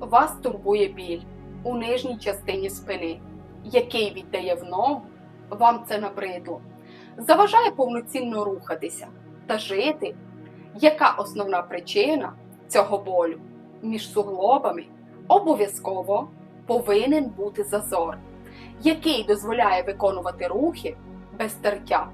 вас турбує біль у нижній частині спини, який віддає в ногу, вам це набридло, заважає повноцінно рухатися та жити. Яка основна причина цього болю? Між суглобами обов'язково повинен бути зазор, який дозволяє виконувати рухи без тертя.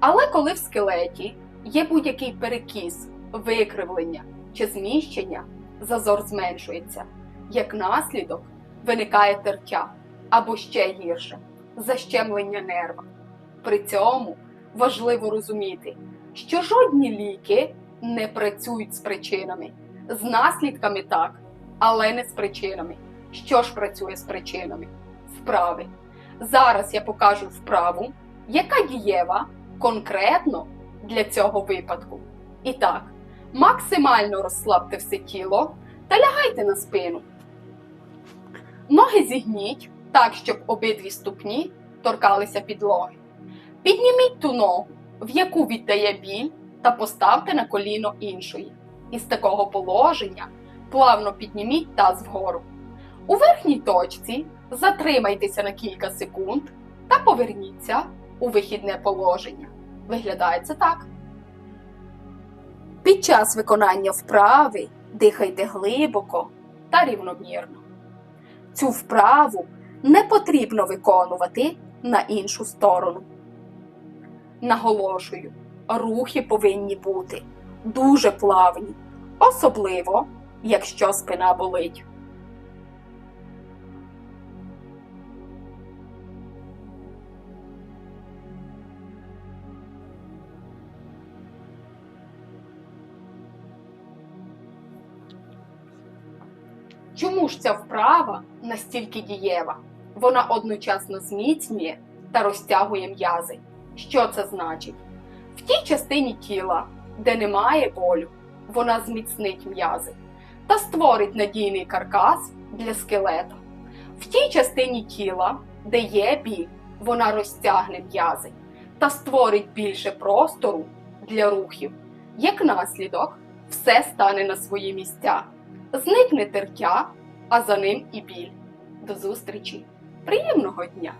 Але коли в скелеті є будь-який перекіс, викривлення чи зміщення, зазор зменшується. Як наслідок виникає тертя або ще гірше защемлення нерва. При цьому важливо розуміти, що жодні ліки не працюють з причинами, з наслідками так, але не з причинами. Що ж працює з причинами? Вправи. Зараз я покажу вправу, яка дієва конкретно для цього випадку. І так, максимально розслабте все тіло та лягайте на спину. Ноги зігніть так, щоб обидві ступні торкалися підлоги. Підніміть ту ногу, в яку віддає біль, та поставте на коліно іншої. Із такого положення плавно підніміть таз вгору. У верхній точці затримайтеся на кілька секунд та поверніться у вихідне положення. Виглядає це так. Під час виконання вправи дихайте глибоко та рівномірно. Цю вправу не потрібно виконувати на іншу сторону. Наголошую, рухи повинні бути дуже плавні, особливо якщо спина болить. Чому ж ця вправа настільки дієва? Вона одночасно зміцнює та розтягує м'язи. Що це значить? В тій частині тіла, де немає болю, вона зміцнить м'язи та створить надійний каркас для скелета. В тій частині тіла, де є біль, вона розтягне м'язи та створить більше простору для рухів. Як наслідок, все стане на свої місця. Зникне тертя, а за ним і біль. До зустрічі! Приємного дня!